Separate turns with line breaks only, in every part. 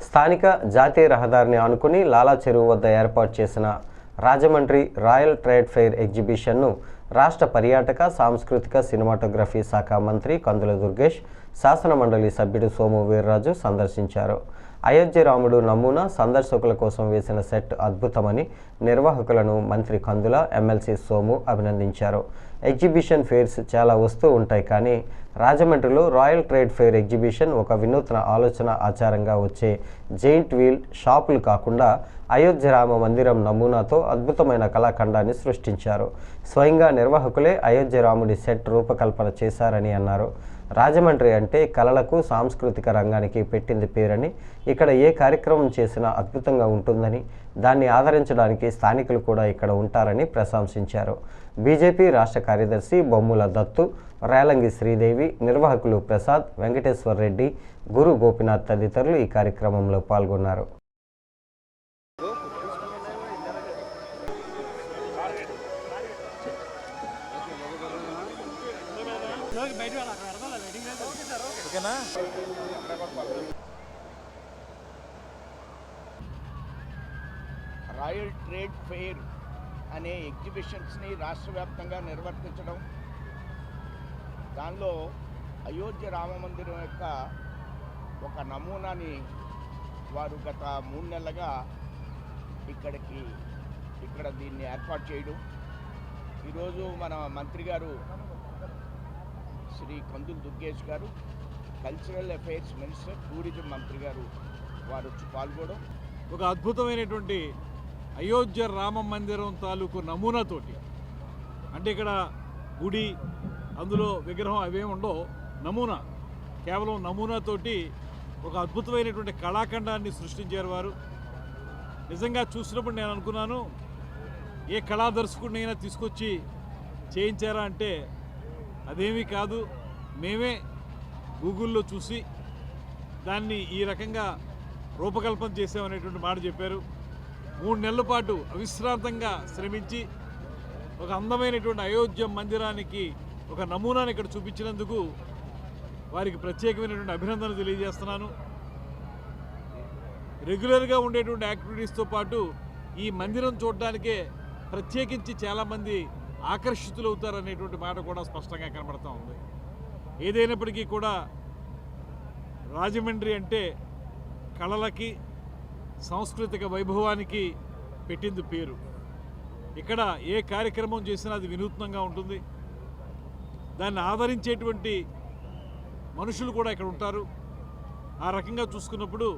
స్థానిక జాతీయ రహదారిని ఆనుకుని లాలా చెరువు వద్ద ఏర్పాటు చేసిన రాజమండ్రి రాయల్ ట్రేడ్ ఫెయిర్ ఎగ్జిబిషన్ను రాష్ట్ర పర్యాటక సాంస్కృతిక సినిమాటోగ్రఫీ శాఖ మంత్రి కందుల దుర్గేష్ శాసన మండలి సభ్యుడు సోము వీర్రాజు సందర్శించారు. అయోధ్య రాముడు నమూనా సందర్శకుల కోసం వేసిన సెట్ అద్భుతమని నిర్వాహకులను మంత్రి కందుల ఎమ్మెల్సీ సోము అభినందించారు. ఎగ్జిబిషన్ ఫెయిర్స్ చాలా వస్తూ ఉంటాయి కానీ రాజమండ్రిలో రాయల్ ట్రేడ్ ఫెయిర్ ఎగ్జిబిషన్ ఒక వినూత్న ఆలోచన ఆచారంగా వచ్చే జెయింట్ వీల్ షాపులు కాకుండా అయోధ్య రామ మందిరం నమూనాతో అద్భుతమైన కళాఖండాన్ని సృష్టించారు. స్వయంగా నిర్వాహకులే అయోధ్య రాముడి సెట్ రూపకల్పన చేశారని అన్నారు. రాజమండ్రి అంటే కళలకు సాంస్కృతిక రంగానికి పెట్టింది పేరని ఇక్కడ ఏ కార్యక్రమం చేసినా అద్భుతంగా ఉంటుందని దాన్ని ఆదరించడానికి స్థానికులు కూడా ఇక్కడ ఉంటారని ప్రశంసించారు. బీజేపీ రాష్ట్ర కార్యదర్శి బొమ్ముల దత్తు రేలంగి శ్రీదేవి నిర్వాహకులు ప్రసాద్ వెంకటేశ్వర్ రెడ్డి గురు గోపినాథ్ తదితరులు ఈ కార్యక్రమంలో పాల్గొన్నారు.
ఓకేనా?
రాయల్ ట్రేడ్ ఫెయిర్ అనే ఎగ్జిబిషన్స్ని రాష్ట్ర వ్యాప్తంగా నిర్వర్తించడం దానిలో అయోధ్య రామ మందిరం యొక్క ఒక నమూనాని వారు గత మూడు నెలలుగా ఇక్కడికి ఇక్కడ దీన్ని ఏర్పాటు చేయడం. ఈరోజు మన మంత్రి గారు శ్రీ కందులు దుర్గేష్ గారు కల్చరల్ అఫైర్స్ మినిస్టర్ టూరిజం మంత్రి గారు వారు వచ్చి పాల్గొనడం.
ఒక అద్భుతమైనటువంటి అయోధ్య రామ మందిరం తాలూకు నమూనాతోటి అంటే ఇక్కడ గుడి అందులో విగ్రహం అవేమి ఉండవు నమూనా కేవలం నమూనాతోటి ఒక అద్భుతమైనటువంటి కళాఖండాన్ని సృష్టించారు వారు. నిజంగా చూసినప్పుడు నేను అనుకున్నాను ఏ కళా దర్శకుడినైనా తీసుకొచ్చి చేయించారా అంటే అదేమీ కాదు మేమే గూగుల్లో చూసి దాన్ని ఈ రకంగా రూపకల్పన చేసామనేటువంటి మాట చెప్పారు. మూడు నెలల పాటు అవిశ్రాంతంగా శ్రమించి ఒక అందమైనటువంటి అయోధ్య మందిరానికి ఒక నమూనాను ఇక్కడ చూపించినందుకు వారికి ప్రత్యేకమైనటువంటి అభినందనలు తెలియజేస్తున్నాను. రెగ్యులర్గా ఉండేటువంటి యాక్టివిటీస్తో పాటు ఈ మందిరం చూడడానికే ప్రత్యేకించి చాలామంది ఆకర్షితులవుతారనేటువంటి మాట కూడా స్పష్టంగా కనబడతా ఉంది. ఏదైనప్పటికీ కూడా రాజమండ్రి అంటే కళలకి సాంస్కృతిక వైభవానికి పెట్టింది పేరు. ఇక్కడ ఏ కార్యక్రమం చేసినా అది వినూత్నంగా ఉంటుంది. దాన్ని ఆదరించేటువంటి మనుషులు కూడా ఇక్కడ ఉంటారు. ఆ రకంగా చూసుకున్నప్పుడు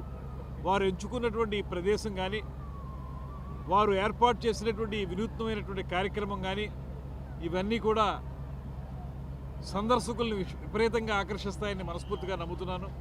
వారు ఎంచుకున్నటువంటి ఈ ప్రదేశం కానీ వారు ఏర్పాటు చేసినటువంటి వినూత్నమైనటువంటి కార్యక్రమం కానీ ఇవన్నీ కూడా సందర్శకుల్ని విపరీతంగా ఆకర్షిస్తాయని మనస్ఫూర్తిగా నమ్ముతున్నాను.